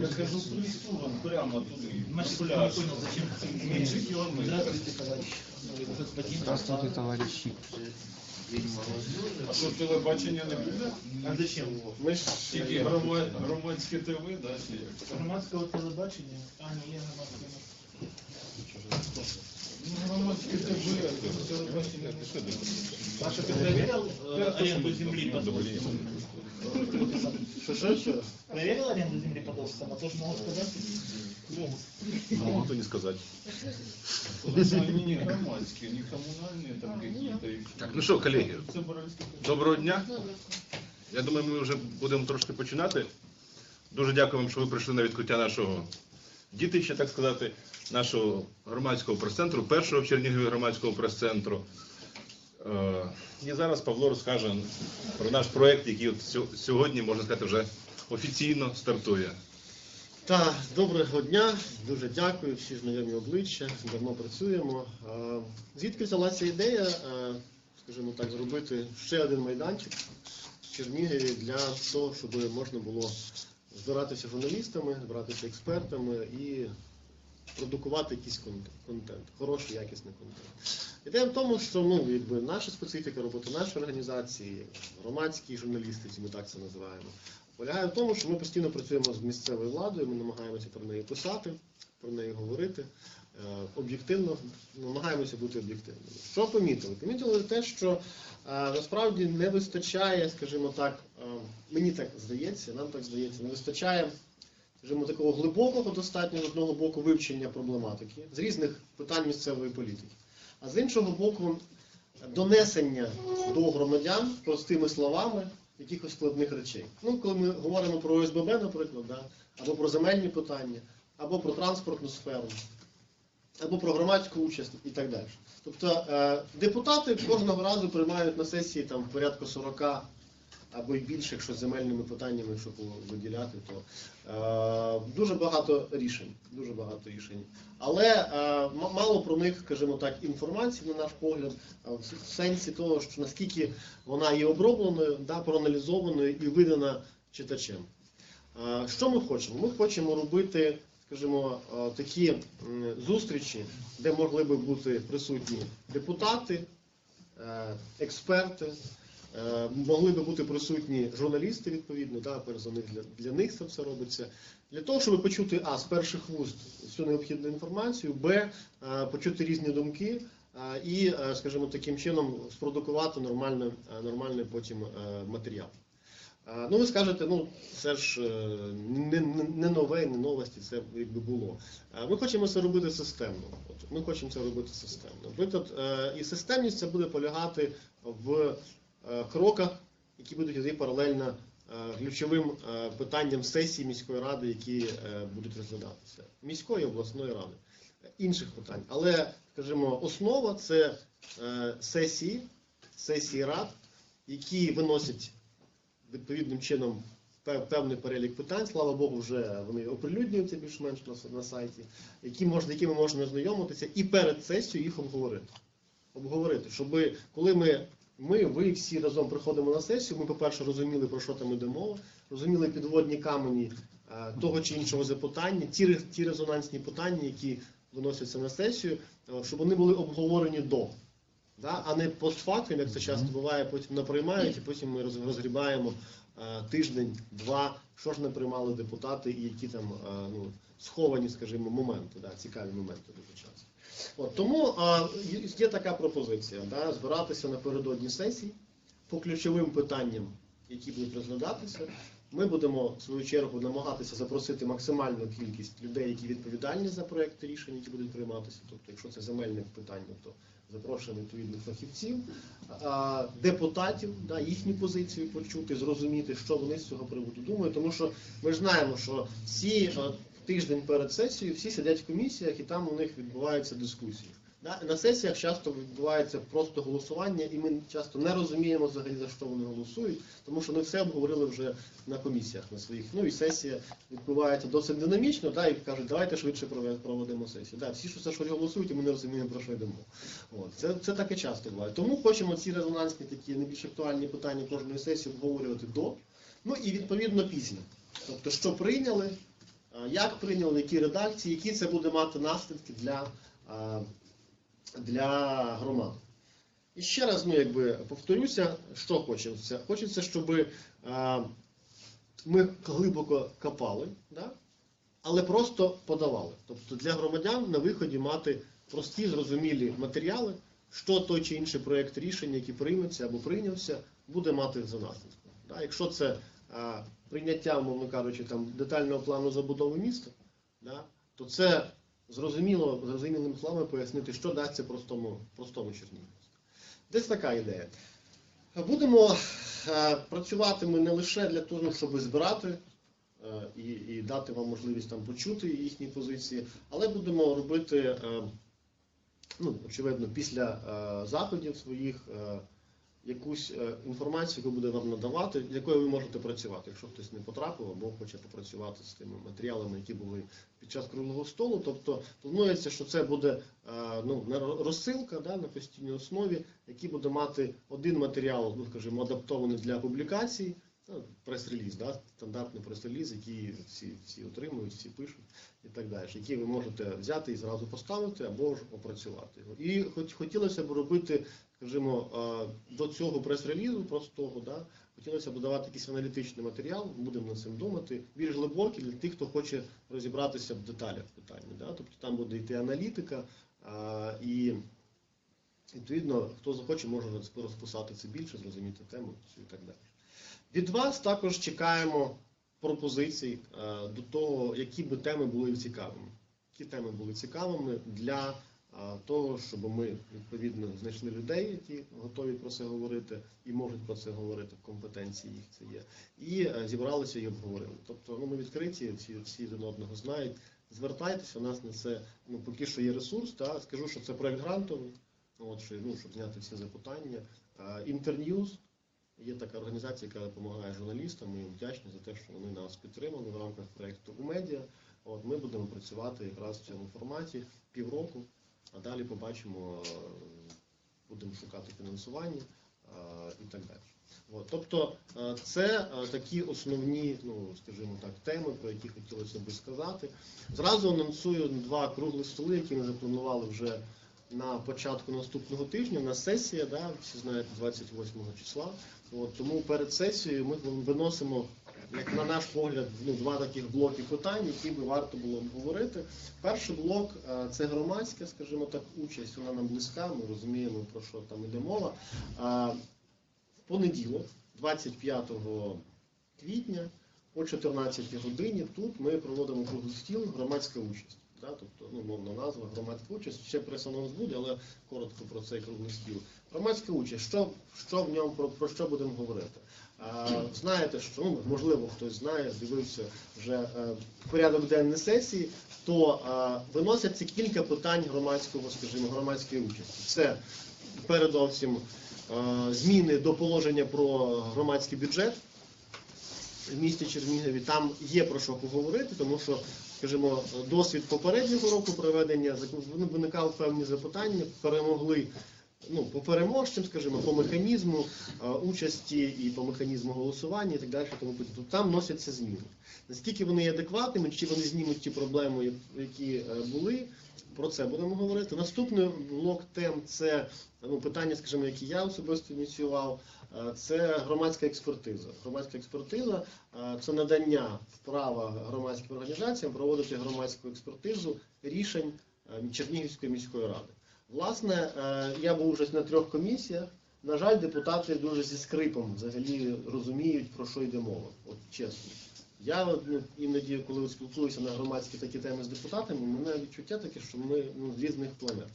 Я кажу, вон прямо туди. Значит, я не понял, зачем Меньше километров. Здравствуйте, товарищи. Господин Здравствуйте, товарищи. А що телебачення не буде? А зачем? Ми ж Тільки грома- громадське ТВ, да. Громадського телебачення? А, ні, є громадське. Ну, громадське ТВ, а телебачення не буде. Ваша проверил э, аренду земли под Островом? що, що, що? Проверил аренду земли под Островом? А то же могу сказать. Могу не сказать. Они не громадские, не коммунальные там какие-то. и всё. Так, ну що, колеги, Це Боровське ТВ. доброго дня. Я думаю, ми вже будемо трошки починати. Дуже дякуємо, що ви прийшли на відкриття нашого дітища, так сказати, нашого громадського прес-центру, першого в Чернігові громадського прес-центру. Е, І зараз Павло розкаже про наш проєкт, який от сьогодні, можна сказати, вже офіційно стартує. Так, доброго дня, дуже дякую, всі знайомі обличчя, давно працюємо. Е, Звідки взялася ідея, е, скажімо так, зробити ще один майданчик в Чернігові для того, щоб можна було збиратися журналістами, збиратися експертами і продукувати якийсь контент, хороший, якісний контент. Ідея в тому, що ну, якби наша специфіка роботи нашої організації, громадські журналістиці, ми так це називаємо, полягає в тому, що ми постійно працюємо з місцевою владою, ми намагаємося про неї писати, про неї говорити об'єктивно, намагаємося бути об'єктивними. Що помітили? Помітили те, що е, насправді не вистачає, скажімо так, е, мені так здається, нам так здається, не вистачає скажімо, такого глибокого достатньо з одного боку вивчення проблематики з різних питань місцевої політики, а з іншого боку, донесення до громадян простими словами якихось складних речей. Ну, коли ми говоримо про ОСББ, наприклад, да, або про земельні питання, або про транспортну сферу, або про громадську участь і так далі. Тобто е, депутати кожного разу приймають на сесії там порядка 40 або й більше, якщо земельними питаннями, якщо виділяти, то е, дуже багато рішень. Дуже багато рішень. Але е, мало про них, скажімо так, інформації, на наш погляд, в сенсі того, що наскільки вона є обробленою, да, проаналізованою і видана читачем. Що ми хочемо? Ми хочемо робити, скажімо, е, такі зустрічі, де могли би бути присутні депутати, е, експерти, е, могли би бути присутні журналісти, відповідно, да, перш за них для, для них це все робиться. Для того, щоб почути а з перших вуст всю необхідну інформацію, б почути різні думки. І, скажімо, таким чином спродукувати нормальний, нормальний потім матеріал. Ну, ви скажете, ну це ж е, не, не, нове, не новості, це якби було. Ми хочемо це робити системно. От, ми хочемо це робити системно. Наприклад, е, і системність це буде полягати в е, кроках, які будуть йти паралельно ключовим питанням сесії міської ради, які будуть розглядатися. Міської обласної ради. Інших питань. Але, скажімо, основа це сесії, сесії рад, які виносять відповідним чином пев- певний перелік питань. Слава Богу, вже вони оприлюднюються більш-менш на, сайті, які можна, якими можна ознайомитися, і перед сесією їх обговорити. Обговорити, щоб коли ми, ми, ви всі разом приходимо на сесію, ми, по-перше, розуміли, про що там іде мова, розуміли підводні камені е, того чи іншого запитання, ті, ті резонансні питання, які виносяться на сесію, е, щоб вони були обговорені до. Да? А не постфактум, як це часто буває, потім наприймають, і потім ми роз- розгрібаємо е, тиждень, два, що ж не приймали депутати, і які там е, ну, сховані, скажімо, моменти, да, цікаві моменти дуже часто. От, тому е, є- є така пропозиція, да, збиратися напередодні сесії по ключовим питанням, які будуть розглядатися. Ми будемо в свою чергу намагатися запросити максимальну кількість людей, які відповідальні за проекти рішень, які будуть прийматися. Тобто, якщо це земельне питання, то запрошуємо відповідних фахівців, депутатів, да, їхню позицію почути, зрозуміти, що вони з цього приводу думають. Тому що ми ж знаємо, що всі е, тиждень перед сесією всі сидять в комісіях і там у них відбуваються дискусії. На сесіях часто відбувається просто голосування, і ми часто не розуміємо взагалі за що вони голосують, тому що вони все обговорили вже на комісіях на своїх. Ну і сесія відбувається досить динамічно, да, і кажуть, давайте швидше проведемо сесію. Да, всі що за що голосують, і ми не розуміємо про що йдемо. От це, це таке часто буває. Тому хочемо ці резонансні такі найбільш актуальні питання кожної сесії обговорювати до, ну і відповідно після. Тобто, що прийняли, як прийняли, в якій редакції, які це буде мати наслідки для, для громад. І ще раз, ну, якби, повторюся, що хочеться. Хочеться, щоб ми глибоко копали, да? але просто подавали. Тобто для громадян на виході мати прості, зрозумілі матеріали, що той чи інший проєкт рішення, який прийметься або прийнявся, буде мати за наслідком. Да? Якщо це прийняття, умовно кажучи, там, детального плану забудови міста, да? то це зрозуміло, зрозумілими словами пояснити, що дасться простому, простому Чернігівську. Десь така ідея. Будемо е, працювати ми не лише для того, щоб збирати е, і, і дати вам можливість там почути їхні позиції, але будемо робити, е, ну, очевидно, після заходів своїх якусь е, інформацію, яку буде вам надавати, з якою ви можете працювати, якщо хтось не потрапив або хоче попрацювати з тими матеріалами, які були під час круглого столу. Тобто планується, що це буде е, ну, розсилка да, на постійній основі, який буде мати один матеріал, ну скажімо, адаптований для публікацій. Ну, Прес-реліз, да, стандартний прес-реліз, який всі, всі отримують, всі пишуть і так далі, який ви можете взяти і зразу поставити або ж опрацювати. його. І хоч хотілося б робити, скажімо, до цього прес-релізу простого, да, хотілося б давати якийсь аналітичний матеріал, будемо над цим думати, більш глибокий для тих, хто хоче розібратися в деталях питання. Да? Тобто там буде йти аналітика і відповідно, хто захоче, може розписати це більше, зрозуміти тему і так далі. Від вас також чекаємо пропозицій е, до того, які би теми були цікавими. Які теми були цікавими для е, того, щоб ми відповідно знайшли людей, які готові про це говорити і можуть про це говорити, в компетенції їх це є, і е, зібралися і обговорили. Тобто ну, ми відкриті, всі, всі один одного знають. Звертайтеся, у нас на це ну, поки що є ресурс. Та? Скажу, що це проект грантовий, от, що, ну, щоб зняти всі запитання. Інтерньюз Є така організація, яка допомагає журналістам. Ми вдячні за те, що вони нас підтримали в рамках проєкту у медіа. От ми будемо працювати якраз в цьому форматі півроку, а далі побачимо, будемо шукати фінансування і так далі. От, тобто це такі основні, ну скажімо так, теми, про які хотілося би сказати. Зразу анонсую два круглі столи, які ми запланували вже на початку наступного тижня. На сесія, да, всі знаєте, 28 числа. От, тому перед сесією ми виносимо, як на наш погляд, ну, два таких блоки питань, які би варто було обговорити. Перший блок е, це громадська, скажімо так, участь. Вона нам близька. Ми розуміємо про що там іде мова. Е, В понеділок, 25 квітня, о 14 годині, тут ми проводимо круглий стіл громадська участь. Да, тобто, ну, мовна назва, громадська участь. Ще прес-анонс буде, але коротко про цей круглий стіл. Громадська участь, що, що в ньому, про, про що будемо говорити? А, знаєте, що ну, можливо хтось знає, дивився вже е, порядок денний сесії, то е, виносяться кілька питань громадського, скажімо, громадської участі. Це передовсім е, зміни до положення про громадський бюджет в місті Чернігові. Там є про що поговорити, тому що, скажімо, досвід попереднього року проведення ну, виникали певні запитання, перемогли. Ну, по переможцям, скажімо, по механізму е, участі і по механізму голосування і так далі. Тому. Тобто там носяться зміни. Наскільки вони є адекватними, чи вони знімуть ті проблеми, які е, були, про це будемо говорити. Наступний блок тем це ну, питання, скажімо, які я особисто ініціював. Е, Це громадська експертиза. Громадська експертиза е, це надання права громадським організаціям проводити громадську експертизу рішень е, Чернігівської міської ради. Власне, я був вже на трьох комісіях. На жаль, депутати дуже зі скрипом взагалі розуміють, про що йде мова. От чесно. Я ну, іноді, коли спілкуюся на громадські такі теми з депутатами, у мене відчуття таке, що ми ну, з різних планет.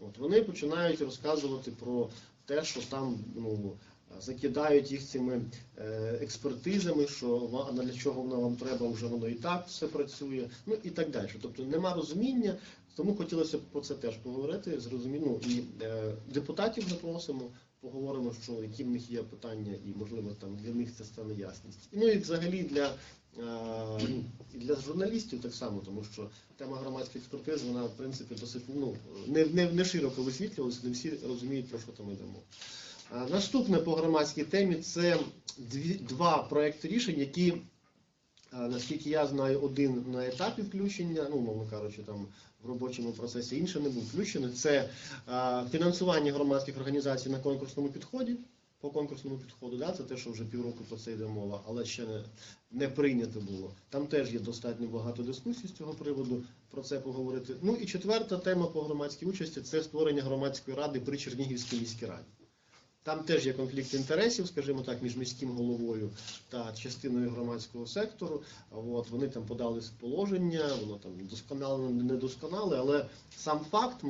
От вони починають розказувати про те, що там ну, закидають їх цими е, експертизами, що а для чого воно вам треба, вже воно і так все працює, ну і так далі. Тобто нема розуміння, тому хотілося б про це теж поговорити. Зрозуміло, і е, депутатів запросимо, поговоримо, що які в них є питання, і можливо там для них це стане ясність. Ну і взагалі для. е, І для журналістів так само, тому що тема громадської експертизи, вона в принципі досить ну, не, не, не широко висвітлювалася, не всі розуміють, про що там йдемо. А, Наступне по громадській темі це дві, два проекти рішень, які Е, Наскільки я знаю, один на етапі включення, ну, мовно кажучи, там в робочому процесі інший не був включений. Це фінансування громадських організацій на конкурсному підході. По конкурсному підходу, да, це те, що вже півроку про це йде мова, але ще не, не прийнято було. Там теж є достатньо багато дискусій з цього приводу, про це поговорити. Ну і четверта тема по громадській участі це створення громадської ради при Чернігівській міській раді. Там теж є конфлікт інтересів, скажімо так, між міським головою та частиною громадського сектору. От вони там подали положення, воно там досконале, недосконале, але сам факт